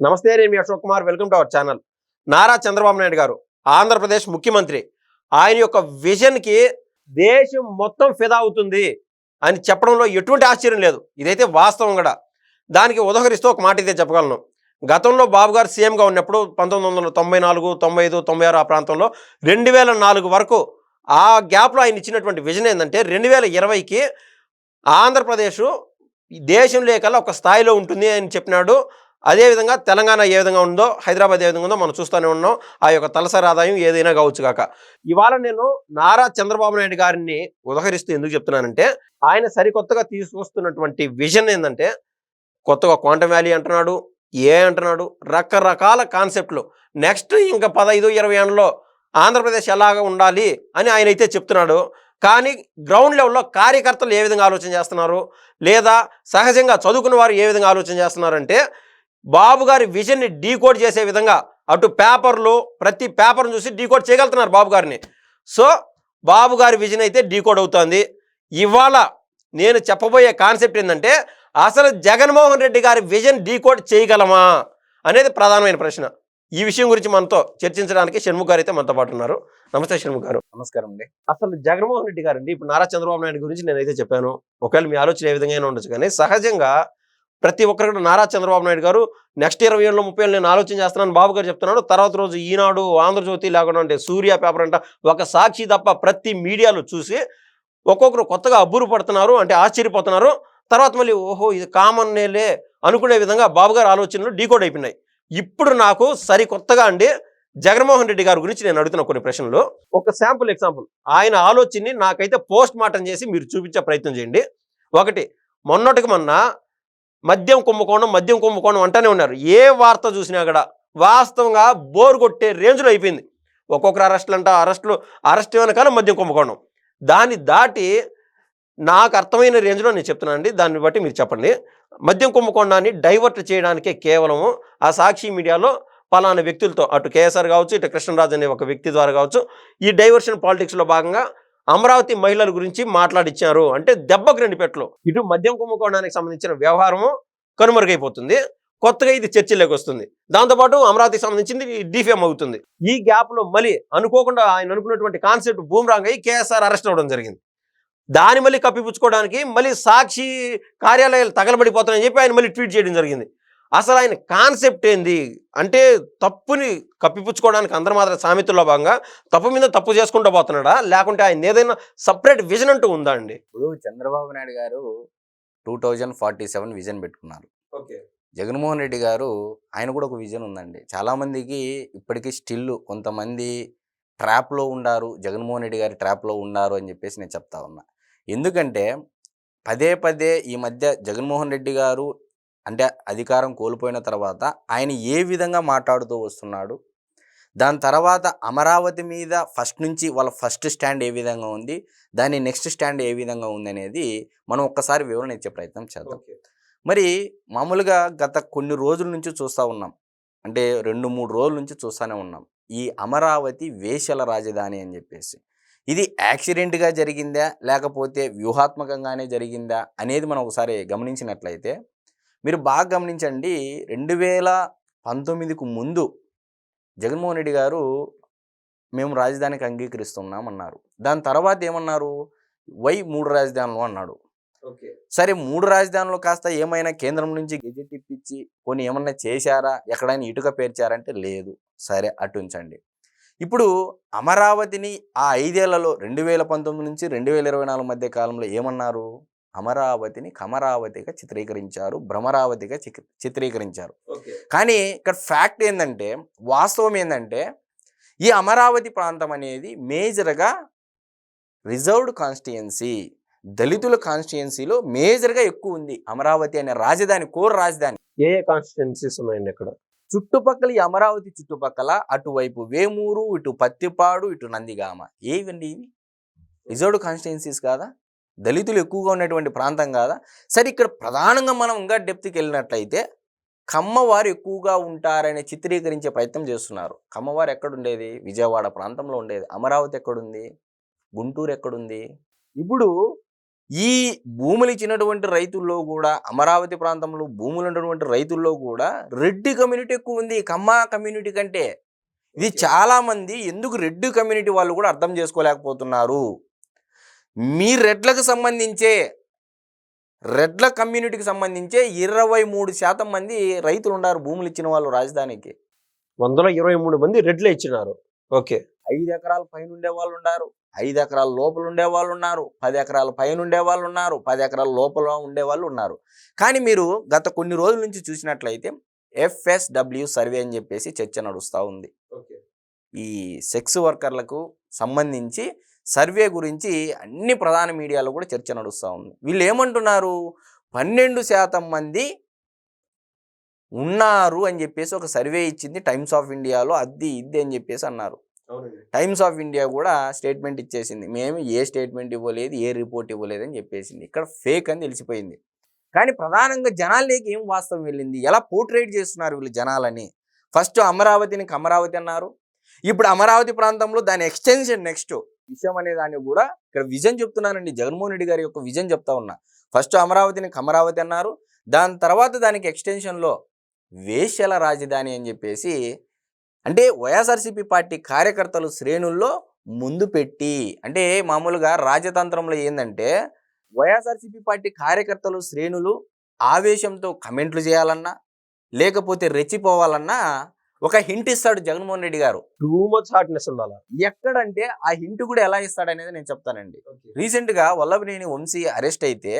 నమస్తే నేను మీ Ashok Kumar. Welcome to our channel. Nara Chandrababu Naidu గారు ఆంధ్రప్రదేశ్ ముఖ్యమంత్రి. ఆయన యొక్క విజన్కి దేశం మొత్తం ఫిదా అవుతుంది అని చెప్పడంలో ఎటువంటి ఆశ్చర్యం లేదు. ఇదైతే వాస్తవం కూడా. దానికి ఉదహరిస్తూ ఒక మాట అయితే చెప్పగలను. గతంలో బాబు గారు సీఎంగా ఉన్నప్పుడు పంతొమ్మిది వందల తొంభై నాలుగు తొంభై ఐదు తొంభై ఆరు ఆ ప్రాంతంలో రెండు వేల నాలుగు వరకు ఆ గ్యాప్లో ఆయన ఇచ్చినటువంటి విజన్ ఏంటంటే రెండు వేల ఇరవైకి ఆంధ్రప్రదేశ్ దేశంలో కల్లా ఒక స్థాయిలో ఉంటుంది అని చెప్పినాడు అదేవిధంగా తెలంగాణ ఏ విధంగా ఉందో హైదరాబాద్ ఏ విధంగా ఉందో మనం చూస్తూనే ఉన్నాం. ఆ యొక్క తలసరి ఆదాయం ఏదైనా కావచ్చు కాక. ఇవాళ నేను నారా చంద్రబాబు నాయుడు గారిని ఉదహరిస్తూ ఎందుకు చెప్తున్నానంటే ఆయన సరికొత్తగా తీసుకొస్తున్నటువంటి విజన్ ఏంటంటే కొత్తగా క్వాంటమ్ వ్యాలీ అంటున్నాడు ఏ అంటున్నాడు రకరకాల కాన్సెప్ట్లు. నెక్స్ట్ ఇంకా పదహైదు ఇరవై ఏళ్ళలో ఆంధ్రప్రదేశ్ ఎలాగ ఉండాలి అని ఆయన అయితే చెప్తున్నాడు. కానీ గ్రౌండ్ లెవెల్లో కార్యకర్తలు ఏ విధంగా ఆలోచన చేస్తున్నారు? లేదా సహజంగా చదువుకున్న వారు ఏ విధంగా ఆలోచన చేస్తున్నారంటే బాబు గారి విజన్ని డీకోడ్ చేసే విధంగా అటు పేపర్లు ప్రతి పేపర్ను చూసి డీకోడ్ చేయగలుగుతున్నారు బాబు గారిని. సో బాబు గారి విజన్ అయితే డీకోడ్ అవుతోంది. ఇవాళ నేను చెప్పబోయే కాన్సెప్ట్ ఏంటంటే అసలు జగన్మోహన్ రెడ్డి గారి విజన్ డీకోడ్ చేయగలమా అనేది ప్రధానమైన ప్రశ్న. ఈ విషయం గురించి మనతో చర్చించడానికి షణ్ముఖ్ గారు అయితే మనతో పాటు ఉన్నారు. నమస్తే షణ్ముఖ్ గారు. నమస్కారం అండి. అసలు జగన్మోహన్ రెడ్డి గారండి ఇప్పుడు నారా చంద్రబాబు నాయుడు గురించి నేనైతే చెప్పాను. ఒకవేళ మీ ఆలోచన ఏ విధంగా ఉండొచ్చు కానీ సహజంగా ప్రతి ఒక్కరు కూడా నారా చంద్రబాబు నాయుడు గారు నెక్స్ట్ ఇరవై ఏళ్ళు ముప్పై ఏళ్ళు నేను ఆలోచన చేస్తున్నాను బాబు గారు చెప్తున్నాడు. తర్వాత రోజు ఈనాడు ఆంధ్రజ్యోతి లేకుండా అంటే సూర్య పేపర్ అంట ఒక సాక్షి తప్ప ప్రతి మీడియాలో చూసి ఒక్కొక్కరు కొత్తగా అబ్బురు పడుతున్నారు అంటే ఆశ్చర్యపోతున్నారు. తర్వాత మళ్ళీ ఓహో ఇది కామన్నేలే అనుకునే విధంగా బాబుగారు ఆలోచనలు డీకోడ్ అయిపోయినాయి. ఇప్పుడు నాకు సరికొత్తగా అండి జగన్మోహన్ రెడ్డి గారి గురించి నేను అడుగుతున్న కొన్ని ప్రశ్నలు. ఒక శాంపుల్ ఎగ్జాంపుల్. ఆయన ఆలోచనని నాకైతే పోస్ట్ మార్టం చేసి మీరు చూపించే ప్రయత్నం చేయండి. ఒకటి మొన్నటికి మొన్న మద్యం కుంభకోణం మద్యం కుంభకోణం అంటూనే ఉన్నారు. ఏ వార్త చూసినా కూడా వాస్తవంగా బోర్ కొట్టే రేంజ్లో అయిపోయింది. ఒక్కొక్కరు అరెస్టులు అంట అరెస్టులు అరెస్ట్ వెనకాల మద్యం కుంభకోణం. దాన్ని దాటి నాకు అర్థమైన రేంజ్లో నేను చెప్తున్నాను అండి దాన్ని బట్టి మీరు చెప్పండి. మద్యం కుంభకోణాన్ని డైవర్ట్ చేయడానికే కేవలము ఆ సాక్షి మీడియాలో పలానా వ్యక్తులతో అటు కేఎస్ఆర్ కావచ్చు ఇటు కృష్ణరాజు అనే ఒక వ్యక్తి ద్వారా కావచ్చు ఈ డైవర్షన్ పాలిటిక్స్లో భాగంగా అమరావతి మహిళల గురించి మాట్లాడిచ్చారు. అంటే దెబ్బకు రెండు పెట్లు ఇటు మద్యం కుంభకోణానికి సంబంధించిన వ్యవహారము కనుమరుగైపోతుంది. కొత్తగా ఇది చర్చలోకి వస్తుంది. దాంతోపాటు అమరావతికి సంబంధించింది డిఫేమ్ అవుతుంది. ఈ గ్యాప్లో మళ్ళీ అనుకోకుండా ఆయన అనుకున్నటువంటి కాన్సెప్ట్ బూమ్రాంగ్ అయ్యి కేఎస్ఆర్ అరెస్ట్ అవ్వడం జరిగింది. దాన్ని మళ్ళీ కప్పిపుచ్చుకోవడానికి మళ్ళీ సాక్షి కార్యాలయాలు తగలబడిపోతాయని చెప్పి ఆయన మళ్ళీ ట్వీట్ చేయడం జరిగింది. అసలు ఆయన కాన్సెప్ట్ ఏంది? అంటే తప్పుని కప్పిపుచ్చుకోవడానికి అందరి మాత్రం సామెతల్లో భాగంగా తప్పు మీద తప్పు చేసుకుంటూ పోతున్నాడా? లేకుంటే ఆయన ఏదైనా సపరేట్ విజన్ అంటూ ఉందా అండి? ఇప్పుడు చంద్రబాబు నాయుడు గారు two thousand forty seven vision పెట్టుకున్నారు. ఓకే. జగన్మోహన్ రెడ్డి గారు ఆయన కూడా ఒక విజన్ ఉందండి. చాలామందికి ఇప్పటికీ స్టిల్ కొంతమంది ట్రాప్లో ఉండారు జగన్మోహన్ రెడ్డి గారి ట్రాప్లో ఉన్నారు అని చెప్పేసి నేను చెప్తా ఉన్నా. ఎందుకంటే పదే పదే ఈ మధ్య జగన్మోహన్ రెడ్డి గారు అంటే అధికారం కోల్పోయిన తర్వాత ఆయన ఏ విధంగా మాట్లాడుతూ వస్తున్నాడు? దాని తర్వాత అమరావతి మీద ఫస్ట్ నుంచి వాళ్ళ ఫస్ట్ స్టాండ్ ఏ విధంగా ఉంది? దాని నెక్స్ట్ స్టాండ్ ఏ విధంగా ఉంది అనేది మనం ఒక్కసారి వివరణ ఇచ్చే ప్రయత్నం చేద్దాం. మరి మామూలుగా గత కొన్ని రోజుల నుంచి చూస్తూ ఉన్నాం. అంటే రెండు మూడు రోజుల నుంచి చూస్తూనే ఉన్నాం. ఈ అమరావతి వేషల రాజధాని అని చెప్పేసి. ఇది యాక్సిడెంట్గా జరిగిందా? లేకపోతే వ్యూహాత్మకంగానే జరిగిందా? అనేది మనం ఒకసారి గమనించినట్లయితే మీరు బాగా గమనించండి రెండు వేల పంతొమ్మిదికి ముందు జగన్మోహన్ రెడ్డి గారు మేము రాజధానికి అంగీకరిస్తున్నాం అన్నారు. దాని తర్వాత ఏమన్నారు? వై మూడు రాజధానులు అన్నాడు. ఓకే. సరే మూడు రాజధానులు కాస్త ఏమైనా కేంద్రం నుంచి గెజెట్ ఇప్పించి కొన్ని ఏమన్నా చేశారా? ఎక్కడైనా ఇటుక పేర్చారంటే లేదు. సరే అటు ఉంచండి. ఇప్పుడు అమరావతిని ఆ ఐదేళ్ళలో రెండు వేల పంతొమ్మిది నుంచి రెండు వేల ఇరవై నాలుగు మధ్య కాలంలో ఏమన్నారు? అమరావతిని కమరావతిగా చిత్రీకరించారు భ్రమరావతిగా చిత్రీకరించారు. కానీ ఇక్కడ ఫ్యాక్ట్ ఏంటంటే వాస్తవం ఏంటంటే ఈ అమరావతి ప్రాంతం అనేది మేజర్గా రిజర్వ్డ్ కాన్స్టిట్యుయెన్సీ దళితుల కాన్స్టిట్యుయెన్సీలో మేజర్గా ఎక్కువ ఉంది. అమరావతి అనే రాజధాని కోర్ రాజధాని. ఏ ఏ కాన్స్టిట్యున్సీస్ ఉన్నాయండి ఇక్కడ? చుట్టుపక్కల ఈ అమరావతి చుట్టుపక్కల అటువైపు వేమూరు ఇటు పత్తిపాడు ఇటు నందిగామ. ఏవండి ఇవి? రిజర్వ్డ్ కాన్స్టిట్యుయెన్సీస్ కాదా? దళితులు ఎక్కువగా ఉన్నటువంటి ప్రాంతం కాదా? సరే ఇక్కడ ప్రధానంగా మనం ఇంకా డెప్త్కి వెళ్ళినట్లయితే కమ్మవారు ఎక్కువగా ఉంటారని చిత్రీకరించే ప్రయత్నం చేస్తున్నారు. కమ్మవారు ఎక్కడుండేది? విజయవాడ ప్రాంతంలో ఉండేది. అమరావతి ఎక్కడుంది? గుంటూరు ఎక్కడుంది? ఇప్పుడు ఈ భూములు ఇచ్చినటువంటి రైతుల్లో కూడా అమరావతి ప్రాంతంలో భూములు ఉన్నటువంటి రైతుల్లో కూడా రెడ్డి కమ్యూనిటీ ఎక్కువ ఉంది. కమ్మ కమ్యూనిటీ కంటే. ఇది చాలా మంది ఎందుకు రెడ్డి కమ్యూనిటీ వాళ్ళు కూడా అర్థం చేసుకోలేకపోతున్నారు? మీ రెడ్లకు సంబంధించే రెడ్ల కమ్యూనిటీకి సంబంధించే ఇరవై మూడు శాతం మంది రైతులు ఉన్నారు భూములు ఇచ్చిన వాళ్ళు రాజధానికి. వందలో ఇరవై మూడు మంది రెడ్లే ఇచ్చినారు. ఓకే. ఐదు ఎకరాల పైన ఉండే వాళ్ళు ఉన్నారు ఐదు ఎకరాల లోపల ఉండే వాళ్ళు ఉన్నారు పది ఎకరాల పైన ఉండే వాళ్ళు ఉన్నారు పది ఎకరాల లోపల ఉండే వాళ్ళు ఉన్నారు. కానీ మీరు గత కొన్ని రోజుల నుంచి చూసినట్లయితే ఎఫ్ఎస్డబ్ల్యూ సర్వే అని చెప్పేసి చర్చ నడుస్తూ ఉంది. ఈ సెక్స్ వర్కర్లకు సంబంధించి సర్వే గురించి అన్ని ప్రధాన మీడియాలో కూడా చర్చ నడుస్తూ ఉంది. వీళ్ళు ఏమంటున్నారు పన్నెండు శాతం మంది ఉన్నారు అని చెప్పేసి ఒక సర్వే ఇచ్చింది టైమ్స్ ఆఫ్ ఇండియాలో అద్ది ఇద్ది అని చెప్పేసి అన్నారు. టైమ్స్ ఆఫ్ ఇండియా కూడా స్టేట్మెంట్ ఇచ్చేసింది. మేము ఏ స్టేట్మెంట్ ఇవ్వలేదు ఏ రిపోర్ట్ ఇవ్వలేదు అని చెప్పేసింది. ఇక్కడ ఫేక్ అని తెలిసిపోయింది. కానీ ప్రధానంగా జనాలకి ఏం వాస్తవం వెళ్ళింది? ఎలా పోర్ట్రేట్ చేస్తున్నారు వీళ్ళు జనాలని? ఫస్ట్ అమరావతిని అమరావతి అన్నారు. ఇప్పుడు అమరావతి ప్రాంతంలో దాని ఎక్స్టెన్షన్ నెక్స్ట్ విషయం అనే దాన్ని కూడా ఇక్కడ విజన్ చెప్తున్నానండి. జగన్మోహన్ రెడ్డి గారి యొక్క విజన్ చెప్తా ఉన్నా. ఫస్ట్ అమరావతిని అమరావతి అన్నారు. దాని తర్వాత దానికి ఎక్స్టెన్షన్లో వేశ్యల రాజధాని అని చెప్పేసి అంటే వైఎస్ఆర్సీపీ పార్టీ కార్యకర్తలు శ్రేణుల్లో ముందు పెట్టి అంటే మామూలుగా రాజతంత్రంలో ఏంటంటే వైఎస్ఆర్సీపీ పార్టీ కార్యకర్తలు శ్రేణులు ఆవేశంతో కమెంట్లు చేయాలన్నా లేకపోతే రెచ్చిపోవాలన్నా ఒక హింట్ ఇస్తాడు జగన్మోహన్ రెడ్డి గారు. టూ మచ్ హార్ట్నెస్ ఉండాలి? ఎక్కడంటే ఆ హింట్ కూడా ఎలా ఇస్తాడనేది నేను చెప్తానండి. రీసెంట్గా వల్లభనేని వంశీ అరెస్ట్ అయితే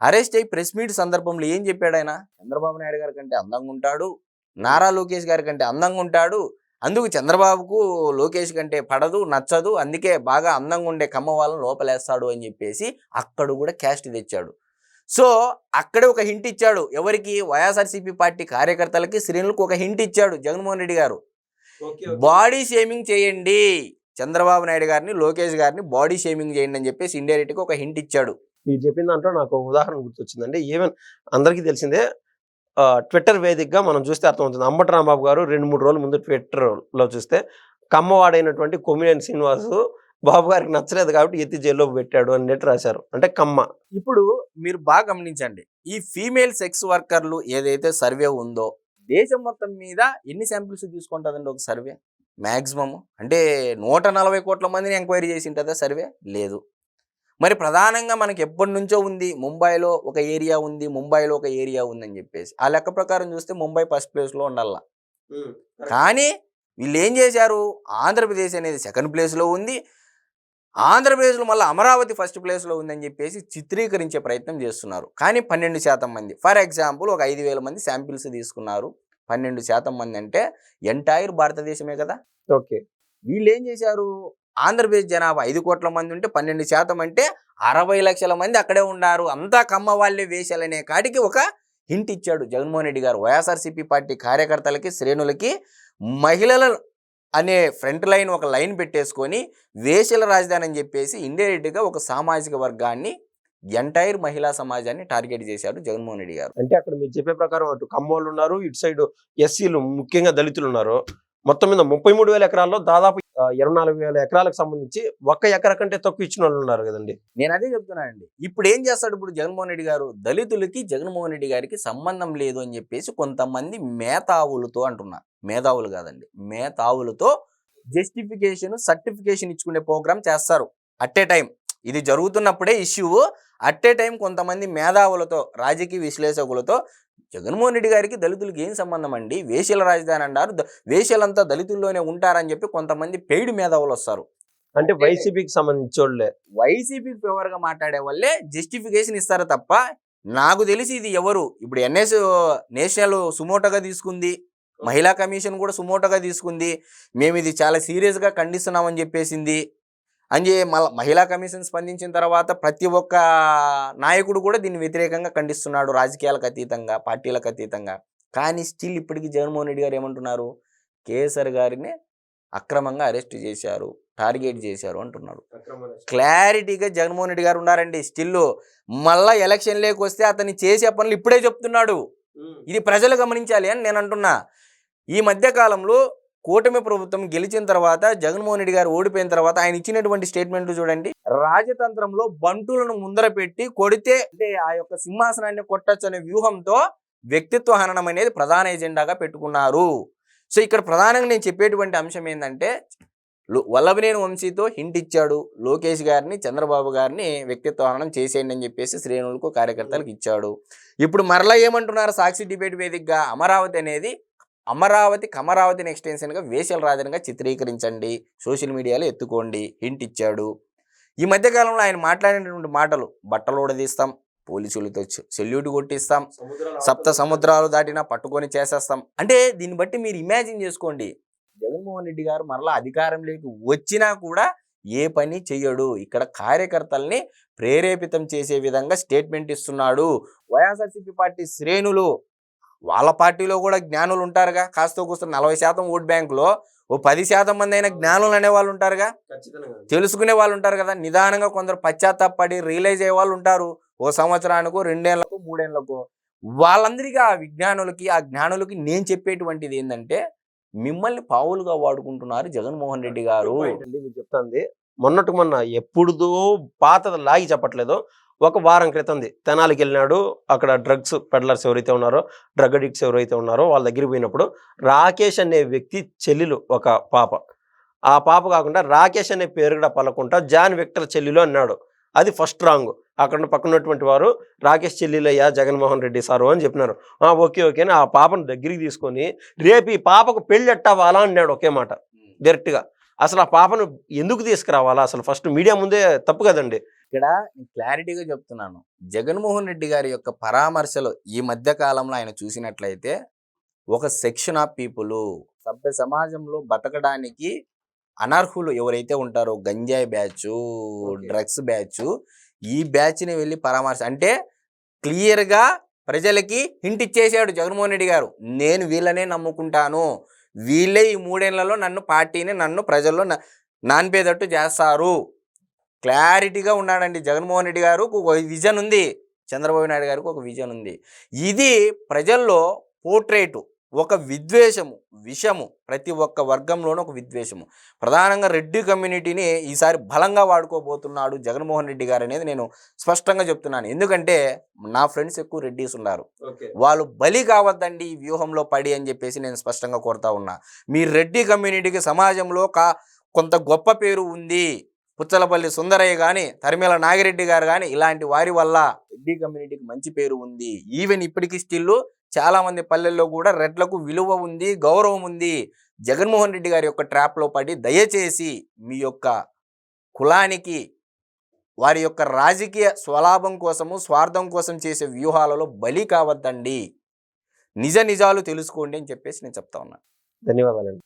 అరెస్ట్ అయి ప్రెస్ మీట్ సందర్భంలో ఏం చెప్పాడు ఆయన? చంద్రబాబు నాయుడు గారి కంటే అందంగా ఉంటాడు నారా లోకేష్ గారి కంటే అందంగా ఉంటాడు అందుకు చంద్రబాబుకు లోకేష్ కంటే పడదు నచ్చదు అందుకే బాగా అందంగా ఉండే కమ్మ వాళ్ళని లోపలేస్తాడు అని చెప్పేసి అక్కడ కూడా క్యాస్ట్ తెచ్చాడు. సో అక్కడే ఒక హింట్ ఇచ్చాడు. ఎవరికి? వైఎస్ఆర్సీపీ పార్టీ కార్యకర్తలకి శ్రేణులకు ఒక హింట్ ఇచ్చాడు జగన్మోహన్ రెడ్డి గారు. బాడీ షేమింగ్ చేయండి. చంద్రబాబు నాయుడు గారిని లోకేష్ గారిని బాడీ షేమింగ్ చేయండి అని చెప్పేసి indirect గా ఒక హింట్ ఇచ్చాడు. మీరు చెప్పిన దాంట్లో నాకు ఉదాహరణ గుర్తొచ్చిందండి. ఈవెన్ అందరికీ తెలిసిందే ఆ, ట్విట్టర్ వేదికగా మనం చూస్తే అర్థమవుతుంది. అంబటి రాంబాబు గారు రెండు మూడు రోజుల ముందు ట్విట్టర్లో చూస్తే కమ్మవాడైనటువంటి కొమ్మినేని శ్రీనివాస్ బాబు గారికి నచ్చలేదు కాబట్టి ఎత్తి జైల్లో పెట్టాడు అని రాశారు. అంటే కమ్మ. ఇప్పుడు మీరు బాగా గమనించండి. ఈ ఫీమేల్ సెక్స్ వర్కర్లు ఏదైతే సర్వే ఉందో దేశం మొత్తం మీద ఎన్ని శాంపిల్స్ తీసుకుంటుందండి ఒక సర్వే మ్యాక్సిమం అంటే నూట నలభై కోట్ల మందిని ఎంక్వైరీ చేసి ఉంటుందా సర్వే లేదు. మరి ప్రధానంగా మనకి ఎప్పటి నుంచో ఉంది. ముంబైలో ఒక ఏరియా ఉంది ముంబైలో ఒక ఏరియా ఉందని చెప్పేసి. ఆ లెక్క ప్రకారం చూస్తే ముంబై ఫస్ట్ ప్లేస్లో ఉండాల. కానీ వీళ్ళు ఏం చేశారు? ఆంధ్రప్రదేశ్ అనేది సెకండ్ ప్లేస్లో ఉంది. ఆంధ్రప్రదేశ్లో మళ్ళీ అమరావతి ఫస్ట్ ప్లేస్లో ఉందని చెప్పేసి చిత్రీకరించే ప్రయత్నం చేస్తున్నారు. కానీ పన్నెండు శాతం మంది. ఫర్ ఎగ్జాంపుల్ ఒక ఐదు వేల మంది శాంపిల్స్ తీసుకున్నారు. పన్నెండు శాతం మంది అంటే ఎంటైర్ భారతదేశమే కదా? ఓకే. వీళ్ళు ఏం చేశారు? ఆంధ్రప్రదేశ్ జనాభా ఐదు కోట్ల మంది ఉంటే పన్నెండు శాతం అంటే అరవై లక్షల మంది అక్కడే ఉన్నారు. అంతా కమ్మ వాళ్ళే వేశాలనే కాడికి ఒక హింట్ ఇచ్చాడు జగన్మోహన్ రెడ్డి గారు. వైఎస్ఆర్సీపీ పార్టీ కార్యకర్తలకి శ్రేణులకి మహిళల అనే ఫ్రంట్ లైన్ ఒక లైన్ పెట్టేసుకొని వేషల రాజధాని అని చెప్పేసి ఇండైరెక్ట్గా ఒక సామాజిక వర్గాన్ని ఎంటైర్ మహిళా సమాజాన్ని టార్గెట్ చేశాడు జగన్మోహన్ రెడ్డి గారు. అంటే అక్కడ మీరు చెప్పే ప్రకారం అటు కమ్మోళ్ళు ఉన్నారు ఇటు సైడ్ ఎస్సీలు ముఖ్యంగా దళితులు ఉన్నారు. మొత్తం మీద ముప్పై మూడు వేల ఎకరాల్లో దాదాపు ఇరవై నాలుగు వేల ఎకరాలకు సంబంధించి ఒక్క ఎకర కంటే తక్కువ ఇచ్చిన వాళ్ళు ఉన్నారు కదండి. నేను అదే చెప్తున్నానండి ఇప్పుడు ఏం చేస్తాడు ఇప్పుడు జగన్మోహన్ రెడ్డి గారు? దళితులకి జగన్మోహన్ రెడ్డి గారికి సంబంధం లేదు అని చెప్పేసి కొంతమంది మేధావులతో అంటున్నారు మేధావులు కాదండి. మేధావులతో జస్టిఫికేషన్ సర్టిఫికేషన్ ఇచ్చుకునే ప్రోగ్రామ్ చేస్తారు. అట్ ఏ టైం ఇది జరుగుతున్నప్పుడే ఇష్యూ అట్ ఏ టైం కొంతమంది మేధావులతో రాజకీయ విశ్లేషకులతో జగన్మోహన్ రెడ్డి గారికి దళితులకి ఏం సంబంధం అండి? వేషల రాజధాని అంటారు. ద- వేషలంతా దళితుల్లోనే ఉంటారని చెప్పి కొంతమంది పెయిడ్ మేధావులు వస్తారు. అంటే వైసీపీకి సంబంధించి వాళ్ళే. వైసీపీ ఫేవర్గా మాట్లాడే వాళ్ళే జస్టిఫికేషన్ ఇస్తారు తప్ప నాకు తెలిసి ఇది ఎవరు? ఇప్పుడు ఎన్ఎస్ నేషనల్ సుమోటోగా తీసుకుంది. మహిళా కమిషన్ కూడా సుమోటోగా తీసుకుంది. మేము ఇది చాలా సీరియస్గా ఖండిస్తున్నామని చెప్పేసింది. అని మళ్ళీ మహిళా కమిషన్ స్పందించిన తర్వాత ప్రతి ఒక్క నాయకుడు కూడా దీన్ని వ్యతిరేకంగా ఖండిస్తున్నాడు రాజకీయాలకు అతీతంగా పార్టీలకు అతీతంగా. కానీ స్టిల్ ఇప్పటికీ జగన్మోహన్ రెడ్డి గారు ఏమంటున్నారు? కేసర్ గారిని అక్రమంగా అరెస్ట్ చేశారు టార్గెట్ చేశారు అంటున్నాడు. క్లారిటీగా జగన్మోహన్ రెడ్డి గారు ఉన్నారండి. స్టిల్ మళ్ళా ఎలక్షన్ లేకి వస్తే అతన్ని చేసే పనులు ఇప్పుడే చెప్తున్నాడు. ఇది ప్రజలు గమనించాలి అని నేను అంటున్నా. ఈ మధ్య కాలంలో కూటమి ప్రభుత్వం గెలిచిన తర్వాత జగన్మోహన్ రెడ్డి గారు ఓడిపోయిన తర్వాత ఆయన ఇచ్చినటువంటి స్టేట్మెంట్ చూడండి. రాజతంత్రంలో బంటులను ముందర పెట్టి కొడితే అంటే ఆ యొక్క సింహాసనాన్ని కొట్టచ్చు అనే వ్యూహంతో వ్యక్తిత్వ హననం అనేది ప్రధాన ఎజెండాగా పెట్టుకున్నారు. సో ఇక్కడ ప్రధానంగా నేను చెప్పేటువంటి అంశం ఏంటంటే వల్లభనేని వంశీతో హింట్ ఇచ్చాడు. లోకేష్ గారిని చంద్రబాబు గారిని వ్యక్తిత్వ హననం చేసేయండి అని చెప్పేసి శ్రేణులకు కార్యకర్తలకు ఇచ్చాడు. ఇప్పుడు మరలా ఏమంటున్నారు సాక్షి డిబేట్ వేదికగా? అమరావతి అనేది అమరావతి కమరావతిని ఎక్స్టెన్షన్గా వేసల రాజనగా చిత్రీకరించండి. సోషల్ మీడియాలో ఎత్తుకోండి. హింట్ ఇచ్చాడు. ఈ మధ్య కాలంలో ఆయన మాట్లాడినటువంటి మాటలు బట్టలు ఉడదీస్తాం పోలీసులతో సెల్యూట్ కొట్టిస్తాం సప్త సముద్రాలు దాటినా పట్టుకొని చేసేస్తాం. అంటే దీన్ని బట్టి మీరు ఇమాజిన్ చేసుకోండి. జగన్మోహన్ రెడ్డి గారు మరలా అధికారంలోకి వచ్చినా కూడా ఏ పని చెయ్యడు. ఇక్కడ కార్యకర్తల్ని ప్రేరేపితం చేసే విధంగా స్టేట్మెంట్ ఇస్తున్నాడు. వైఎస్ఆర్సీపీ పార్టీ శ్రేణులు వాళ్ళ పార్టీలో కూడా జ్ఞానులు ఉంటారుగా. కాస్త కూస్త నలభై శాతం ఓట్ బ్యాంకులో ఓ పది శాతం మంది అయినా జ్ఞానులు అనే వాళ్ళు ఉంటారుగా. తెలుసుకునే వాళ్ళు ఉంటారు కదా. నిదానంగా కొందరు పశ్చాత్తాపడి రియలైజ్ అయ్యే వాళ్ళు ఉంటారు. ఓ సంవత్సరానికో రెండేళ్ళకు మూడేళ్ళకు. వాళ్ళందరికీ ఆ విజ్ఞానులకి ఆ జ్ఞానులకి నేను చెప్పేటువంటిది ఏంటంటే మిమ్మల్ని పావులుగా వాడుకుంటున్నారు జగన్మోహన్ రెడ్డి గారు. మీరు చెప్తాంది. మొన్నటి మొన్న ఎప్పుడుదో పాతది లాగి చెప్పట్లేదు. ఒక వారం క్రితంది తెనాలికి వెళ్ళినాడు. అక్కడ డ్రగ్స్ పెడ్లర్స్ ఎవరైతే ఉన్నారో డ్రగ్ అడిక్ట్స్ ఎవరైతే ఉన్నారో వాళ్ళ దగ్గరికి పోయినప్పుడు రాకేష్ అనే వ్యక్తి చెల్లెలు ఒక పాప. ఆ పాప కాకుండా రాకేష్ అనే పేరు కూడా పలకుండా జాన్ విక్టర్ చెల్లెలు అన్నాడు. అది ఫస్ట్ రాంగ్. అక్కడ పక్కన ఉన్నటువంటి వారు రాకేష్ చెల్లెలయ్యా జగన్మోహన్ రెడ్డి సారు అని చెప్పినారు. "ఆ, ఓకే ఓకే అని ఆ పాపను దగ్గరికి తీసుకొని రేపు ఈ పాపకు పెళ్ళి ఎట్టవాలా అన్నాడు ఒకే మాట. డైరెక్ట్గా. అసలు ఆ పాపను ఎందుకు తీసుకురావాలా? అసలు ఫస్ట్ మీడియా ముందే తప్పు కదండి. ఇక్కడ నేను క్లారిటీగా చెప్తున్నాను. జగన్మోహన్ రెడ్డి గారి యొక్క పరామర్శలు ఈ మధ్య కాలంలో ఆయన చూసినట్లయితే ఒక సెక్షన్ ఆఫ్ పీపుల్ సభ్య సమాజంలో బతకడానికి అనర్హులు ఎవరైతే ఉంటారో గంజాయి బ్యాచ్ డ్రగ్స్ బ్యాచ్ ఈ బ్యాచ్ని వెళ్ళి పరామర్శ అంటే క్లియర్గా ప్రజలకి హింట్ ఇచ్చేసాడు జగన్మోహన్ రెడ్డి గారు. నేను వీళ్ళనే నమ్ముకుంటాను. వీళ్ళే ఈ మూడేళ్ళలో నన్ను పార్టీని నన్ను ప్రజల్లో నాన్పేదట్టు చేస్తారు. క్లారిటీగా ఉన్నాడండి. జగన్మోహన్ రెడ్డి గారు ఒక విజన్ ఉంది. చంద్రబాబు నాయుడు గారికి ఒక విజన్ ఉంది. ఇది ప్రజల్లో పోర్ట్రేటు ఒక విద్వేషము విషము ప్రతి ఒక్క వర్గంలోనూ ఒక విద్వేషము. ప్రధానంగా రెడ్డి కమ్యూనిటీని ఈసారి బలంగా వాడుకోబోతున్నాడు జగన్మోహన్ రెడ్డి గారు అనేది నేను స్పష్టంగా చెప్తున్నాను. ఎందుకంటే నా ఫ్రెండ్స్ ఎక్కువ రెడ్డీస్ ఉన్నారు. వాళ్ళు బలి కావద్దండి ఈ వ్యూహంలో పడి అని చెప్పేసి నేను స్పష్టంగా కోరుతా ఉన్నా. మీ రెడ్డి కమ్యూనిటీకి సమాజంలో కా కొంత గొప్ప పేరు ఉంది. పుచ్చలపల్లి సుందరయ్య కానీ తరిమేల నాగిరెడ్డి గారు కానీ ఇలాంటి వారి వల్ల రెడ్డి కమ్యూనిటీకి మంచి పేరు ఉంది. ఈవెన్ ఇప్పటికీ స్టిల్ చాలామంది పల్లెల్లో కూడా రెడ్లకు విలువ ఉంది గౌరవం ఉంది. జగన్మోహన్ రెడ్డి గారి యొక్క ట్రాప్లో పడి దయచేసి మీ యొక్క కులానికి వారి యొక్క రాజకీయ స్వలాభం కోసము స్వార్థం కోసం చేసే వ్యూహాలలో బలి కావద్దండి. నిజ నిజాలు తెలుసుకోండి అని చెప్పేసి నేను చెప్తా ఉన్నాను ధన్యవాదాలండి.